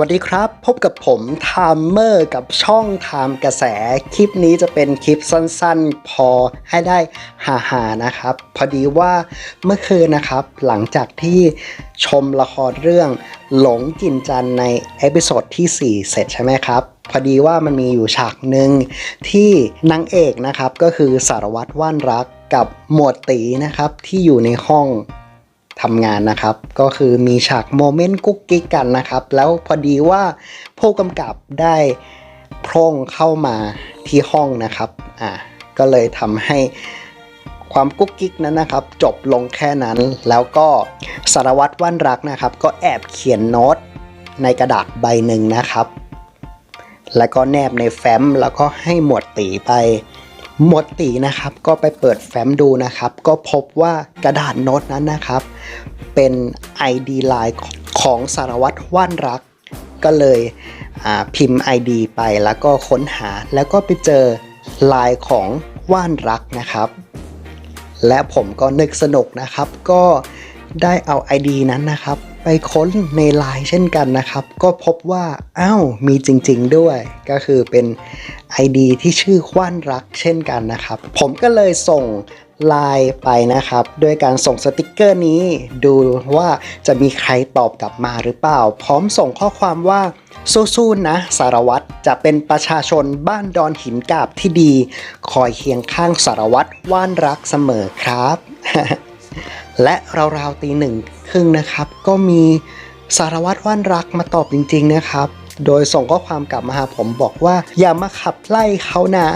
วัสดีครับ พบกับผมไทม์เมอร์กับช่องไทม์กระแส คลิปนี้จะเป็นคลิปสั้นๆ พอให้ได้หาหาๆนะครับ พอดีว่าเมื่อคืนนะครับ หลังจากที่ชมละครเรื่องหลงกินจันในเอพิโซดที่ 4 เสร็จใช่ไหมครับ พอดีว่ามันมีอยู่ฉากหนึ่งที่นางเอกนะครับก็คือสารวัตรว่านรักกับหมวดตีนะครับที่อยู่ในห้อง ทำงานนะครับ ก็คือมีฉากโมเมนต์กุ๊กกิ๊กกันนะครับ แล้วพอดีว่าผู้กำกับได้โพร่งเข้ามาที่ห้องนะครับอ่าก็เลยทำให้ความกุ๊กกิ๊กนั้นนะครับ จบลงแค่นั้นแล้วก็สารวัตรว่านรักนะครับ ก็แอบเขียนโน้ตในกระดาษใบหนึ่งนะครับ แล้วก็แนบในแฟ้มแล้วก็ให้หมวดตีไป หมดตีนะครับก็ไปเปิดแฟ้มดูนะครับ ก็พบว่ากระดาษโน้ตนั้นนะครับ เป็น ID Line ของสารวัตรว่านรัก ก็เลยพิมพ์ ID ไปแล้วก็ค้นหาแล้วก็ไปเจอลน์ของว่านรักนะครับ และผมก็นึกสนุกนะครับ ก็ได้เอา ID นั้นนะครับ ไปค้นในไลน์เช่นกันนะครับ ก็พบว่าอ้าวมีจริง ๆ ด้วย ก็คือเป็น ID ที่ชื่อว่านรักเช่นกันนะครับ ผมก็เลยส่งไลน์ไปนะครับด้วยการส่งสติกเกอร์นี้ ดูว่าจะมีใครตอบกลับมาหรือเปล่า พร้อมส่งข้อความว่าสู้ๆนะสารวัตรจะเป็นประชาชนบ้านดอนหินกาบที่ดี คอยเคียงข้างสารวัตรว่านรักเสมอครับ และราวๆตีหนึ่งครึ่งนะครับ ก็มีสารวัตรว่านรักมาตอบจริง ๆ นะครับ โดยส่งข้อความกลับมาหาผมบอกว่า อย่ามาขับไล่เขานะ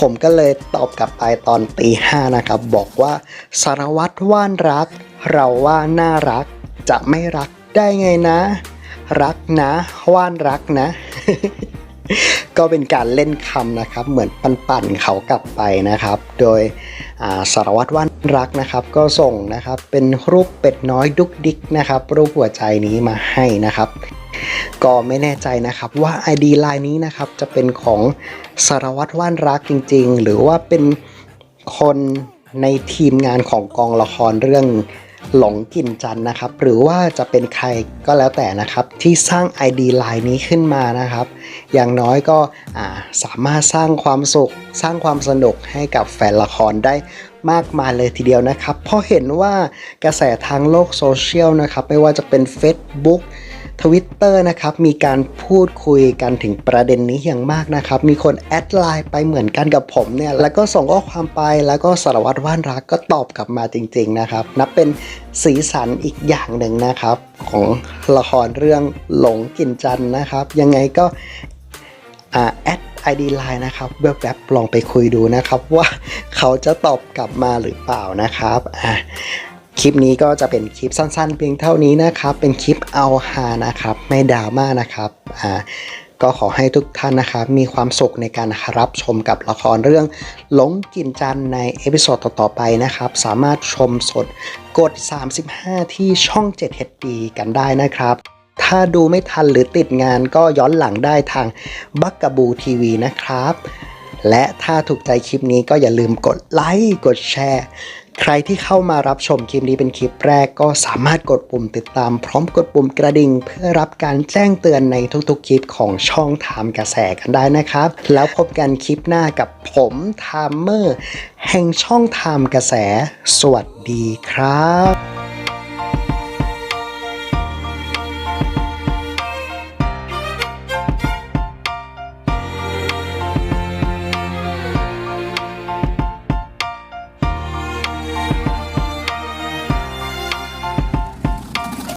ผมก็เลยตอบกลับไปตอนตีห้านะครับ บอกว่าสารวัตรว่านรัก เราว่าน่ารัก จะไม่รักได้ไงนะ รักนะว่านรักนะ ก็เป็นการเล่นคำนะครับ เหมือนปั่นๆเขากลับไปนะครับ โดยสารวัตรว่านรักนะครับ ก็ส่งนะครับเป็นรูปเป็ดน้อยดุกดิกนะครับ รูปหัวใจนี้มาให้นะครับก็ไม่แน่ใจนะครับว่า ID ไลน์นี้นะครับจะเป็นของสารวัตรว่านรักจริง ๆ หรือว่าเป็นคนในทีมงานของกองละครเรื่อง หลงกลิ่นจันนะครับ หรือว่าจะเป็นใครก็แล้วแต่นะครับ ที่สร้าง ID ไลน์นี้ขึ้นมานะครับ อย่างน้อยก็สามารถสร้างความสุข สร้างความสนุกให้กับแฟนละครได้มากมายเลยทีเดียวนะครับ เพราะเห็นว่ากระแสทางโลกโซเชียลนะครับ ไม่ว่าจะเป็น Facebook ทวิตเตอร์นะครับมีการพูดคุยกันถึงประเด็นนี้อย่างมากนะครับ มีคนแอดไลน์ไปเหมือนกันกับผมเนี่ย แล้วก็ส่งข้อความไปแล้วก็สารวัตรว่านรักก็ตอบกลับมาจริง ๆนะครับ นับเป็นสีสันอีกอย่างหนึ่งนะครับ ของละครเรื่องหลงกินจันนะครับ ยังไงก็อ่าแอด ID Line นะครับแวบๆลองไปคุยดูนะครับว่าเขาจะตอบกลับมาหรือเปล่านะครับอะ คลิปนี้ก็จะเป็นคลิปสั้นๆ เพียงเท่านี้นะครับ เป็นคลิปเอาฮานะครับ ไม่ดราม่านะครับอ่าก็ขอให้ทุกท่านนะครับมีความสุขในการรับชมกับละครเรื่องหลงกินจันในเอพิโซดต่อๆไปนะครับ สามารถชมสดกด 35 ที่ช่อง 7 HD กันได้นะครับ ถ้าดูไม่ทันหรือติดงานก็ย้อนหลังได้ทางบักก b บูทีวีนะครับ และถ้าถูกใจคลิปนี้ก็อย่าลืมกดไลค์กดแชร์ ใครที่เข้ามารับชมคลิปนี้เป็นคลิปแรกก็สามารถกดปุ่มติดตามพร้อมกดปุ่มกระดิ่ง เพื่อรับการแจ้งเตือนในทุกๆคลิปของช่องไทม์กระแสกันได้นะครับ แล้วพบกันคลิปหน้ากับผมไทม์เมอร์แห่งช่องไทม์กระแส สวัสดีครับ